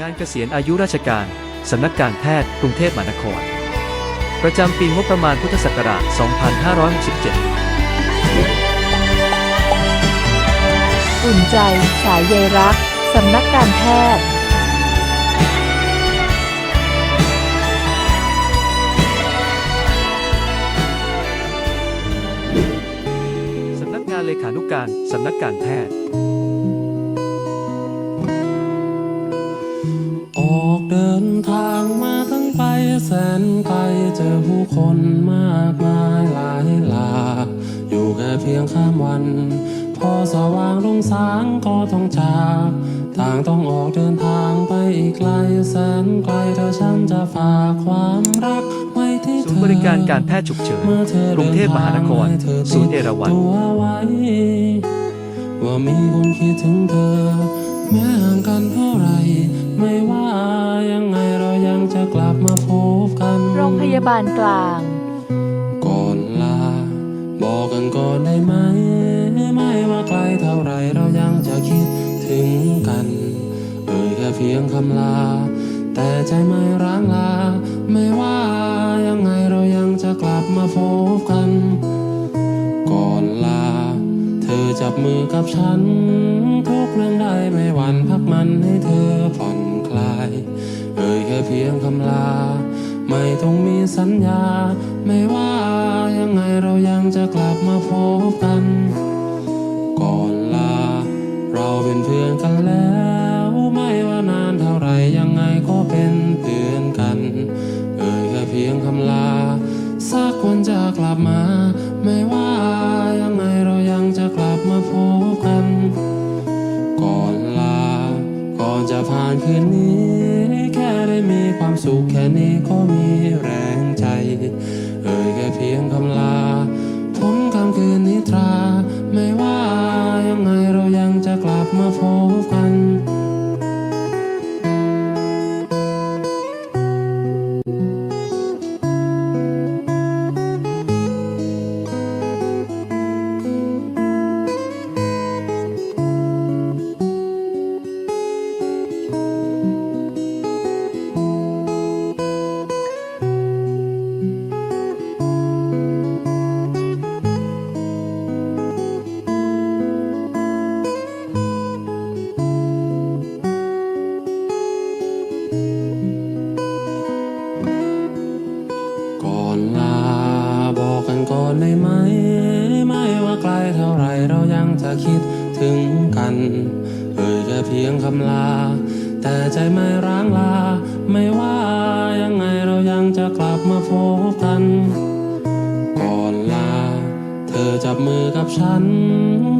งานเกษียณอายุราชการ สำนักการแพทย์ กรุงเทพมหานคร ประจำปีงบประมาณพุทธศักราช 2567 อุ่นใจ สายใยรัก สำนักการแพทย์สำนักงานเลขานุการ สำนักการแพทย์ นไกลเจอผู้คนมากมายหลายหลากอยู่แค่เพียงข้ามวัน พอสว่างลงสางก็ต้องจากต่างต้องออกเดินทางไปอีกไกลแสนไกลเธอฉันจะฝากความรักไว้ที่ศูเธนย์อบริการการแพทย์ฉุกเฉินเมื่อเธอกรุงเทพมหานครดิทางให้เธอศูนย์เอราวัณ ตัวไว้ว่ามีคนคิดถึงเธอ แม้ห่างกันเท่าไหรไม่ว่ายังไงเรายังจะกลับ มาพบกันโรงพยาบาลกลาง ก่อนลา บอกกันก่อนได้ไหม ไม่ว่าไกลเท่าไหรเรายังจะคิดถึงกัน เอ่ยแค่เพียงคำลา แต่ใจไม่ร้างลา ไม่ว่ายังไงเรายังจะกลับมาพบกัน ก่อนลา เธอจับมือกับฉัน ทุกเรื่องได้ไม่หวั่นพักมันให้เธอผ่อนคลายเอ่ ยแค่เพียงคำลา ไม่ต้องมีสัญญา ไม่ว่ายังไงเรายังจะกลับมาพบกัน ก่อนลา เราเป็นเพื่อนกันแล้ว ไม่ว่านานเท่าไหรยังไงก็เป็นเพื่อนกัน เอ่ยแค่เพียงคำลา สักวันจะกลับมา มาพบกัน ยังจะคิดถึงกัน เอ่ยแค่เพียงคำลา แต่ใจไม่ร้างลา ไม่ว่ายังไงเรายังจะกลับมาพบกัน ก่อนลา เธอจับมือกับฉัน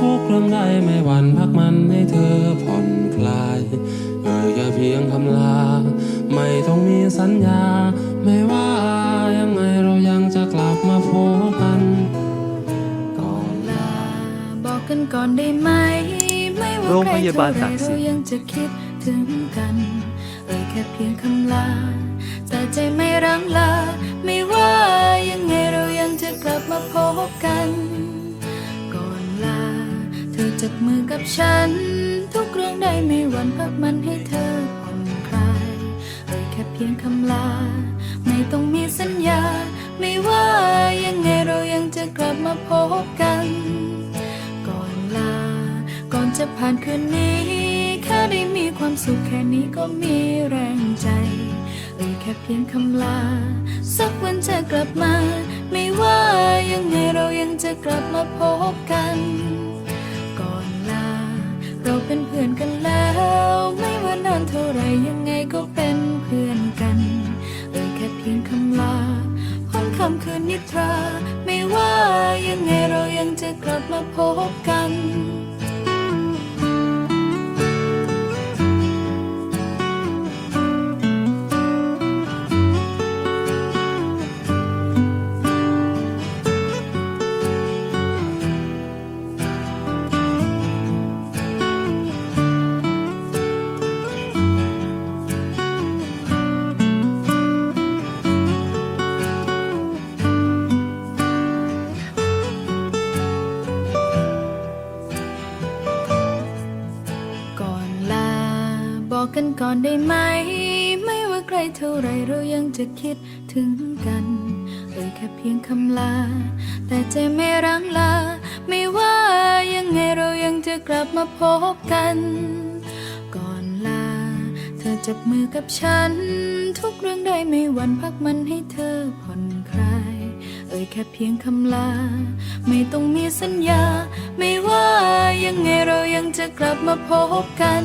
ทุกเรื่องได้ไม่หวั่นพักมันให้เธอผ่อนคลาย เอ่ยแค่เพียงคำลา ไม่ต้องมีสัญญา ไม่ว่า บอกกันก่อนได้ไหม ไม่ว่าโรงพยาบาลใครตากสินเท่าไรเรายังจะคิดถึงกันเอ่ยแค่เพียงคำลา แต่ใจไม่รังลา ไม่ว่ายังไงเรายังจะกลับมาพบกัน ก่อนลา เธอจับมือกับฉัน ทุกเรื่องได้ไม่หวั่นพักมันให้เธอผ่อนคลายเอ่ยแค่เพียงคำลา ไม่ต้องมีสัญญา ไม่ว่ายังไงเรายังจะกลับมาพบกันก่อนลาก่อน จะผ่านคืนนี้ แค่ได้มีความสุขแค่นี้ก็มีแรงใจเอ่ยแค่เพียงคำลา สักวันจะกลับมา ไม่ว่ายังไงเรายังจะกลับมาพบกัน ก่อนลา เราเป็นเพื่อนกันแล้ว ไม่ว่านานเท่าไหรยังไงก็เป็นเพื่อนกันเอ่ยแค่เพียงคำลาพ้นคำคืนนิทรา ไม่ว่ายังไงเรายังจะกลับมาพบกัน ได้ไหม ไม่ว่าไกลเท่าไรเรายังจะคิดถึงกันเอ่ยแค่เพียงคำลา แต่ใจไม่รังลา ไม่ว่ายังไงเรายังจะกลับมาพบกัน ก่อนลา เธอจับมือกับฉัน ทุกเรื่องได้ไม่วันพักมันให้เธอผ่อนคลาย เอ่ยแค่เพียงคำลา ไม่ต้องมีสัญญา ไม่ว่ายังไงเรายังจะกลับมาพบกัน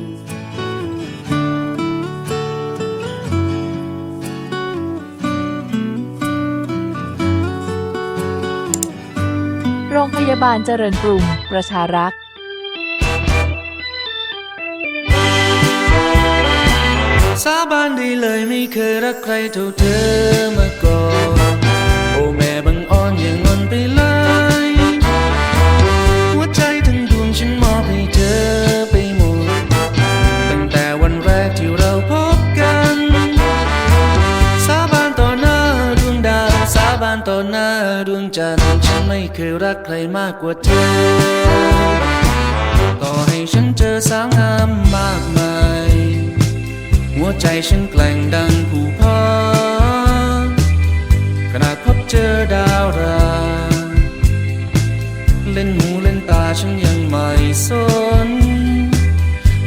โรงพยาบาลเจริญกรุง ประชารักษ์สาบานได้เลยไม่เคยรักใครเท่าเธอมาก่อน ดวงจันทร์ฉันไม่เคยรักใครมากกว่าเธอ ต่อให้ฉันเจอสาวงามมากมาย หัวใจฉันแกล่งดังผู้พาขนาดพบเจอดาวรา เล่นหูเล่นตาฉันยังไม่สน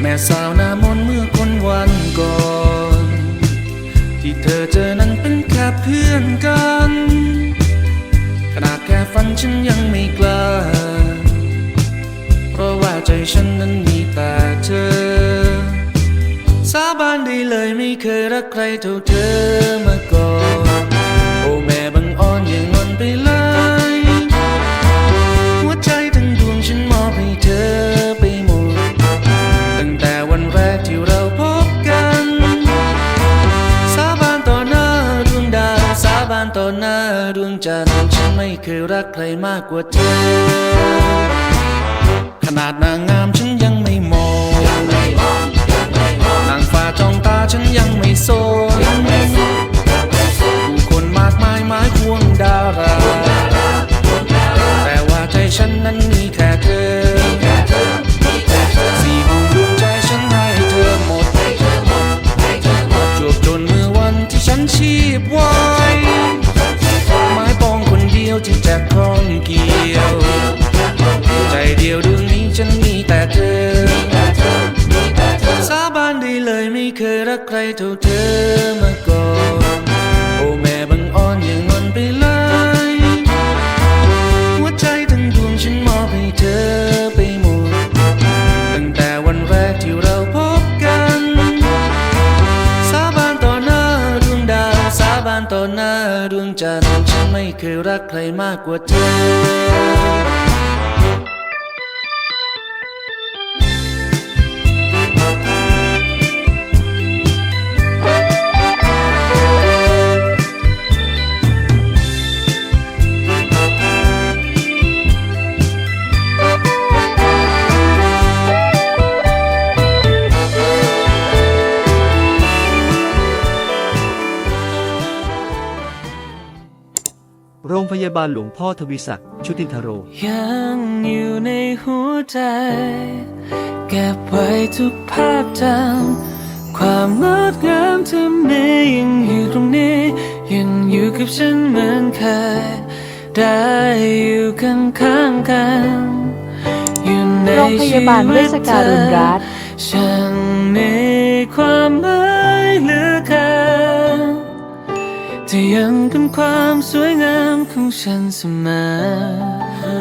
แม่สาวหน้ามนเมื่อคนวันก่อน ที่เธอเจอนั้นเป็นแค่เพื่อนกัน ค่ฝันฉันยังไม่กล้า เพราะว่าใจฉันนั้นมีแต่เธอ สาบานได้เลยไม่เคยรักใครเท่าเธอมาก่อน รักใครมากกว่าเธอ ขนาดนางงามฉันยังไม่มอง แต่เธอ สาบานได้เลยไม่เคยรักใครเท่าเธอมาก่อน โอ้แม่บังอ่อนอย่างงอนไปเลย หัวใจทั้งดวงฉันมอบให้เธอไปหมด ตั้งแต่วันแรกที่เราพบกัน สาบานต่อหน้าดวงดาว สาบานต่อหน้าดวงจันทร์ ฉันไม่เคยรักใครมากกว่าเธอ รงพยาบาลหลวงพ่อทวีศักดิ์ชุตินทโร ยังอยู่ในหัวใจ เก็บไว้ทุกภาพจำความงดงามเธอไม่ยังอยู่ตรงนี้ ยังอยู่กับฉันเหมือนเคย ได้อยู่ข้างข้างๆกันอยู่ในโรงพยาบาลเวชการุณรัตน์ฉันมีความหมาย ที่ยังเป็นความสวยงามของฉันเสมอ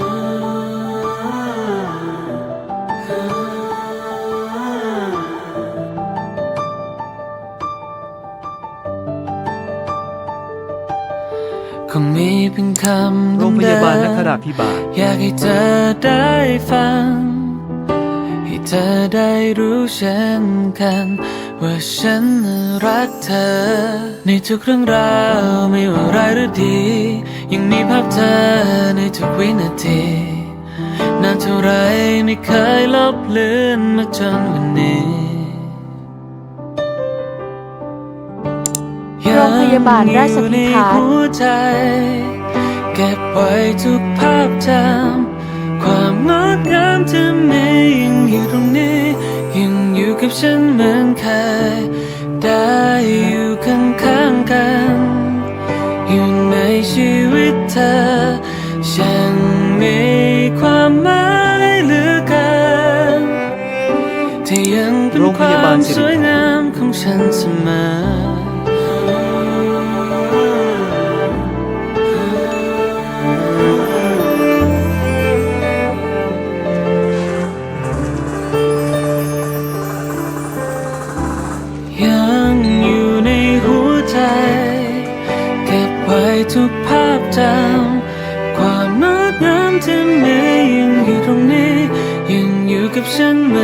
คงมีเพียงคำโรงพยาบาลนคราเดิมภิบาลอยากให้เธอได้ฟัง ให้เธอได้รู้เช่นกัน ว่าฉันรักเธอ ในทุกเรื่องราวไม่ว่าร้ายหรือดี ยังมีภาพเธอในทุกวินาทีนานเท่าไรไม่เคยลบเลือนมาจนวันนี้โรงพยาบาลราชพิพัฒน์ยังอยู่ในหัวใจเก็บไว้ทุกภาพจำความงดงามที่มียังอยู่ตรงนี้ยังอยู่ กับฉันเหมือนเคยได้อยู่ข้างๆกัน อยู่ในชีวิตเธอ ฉันมีความหมายเหลือเกินที่ยังเป็นความสวยงามของฉันเสมอ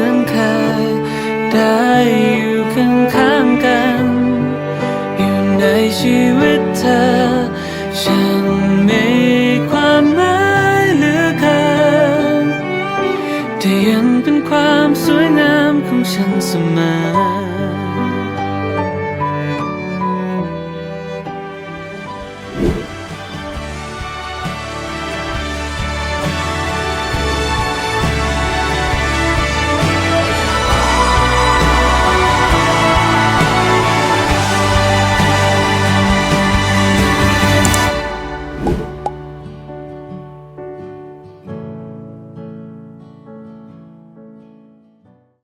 อนเคย ได้อยู่ข้างๆกัน อยู่ในชีวิตเธอ ฉันมีความหมายเหลือเกินแต่ยังเป็นความสวยงามของฉันเสมอ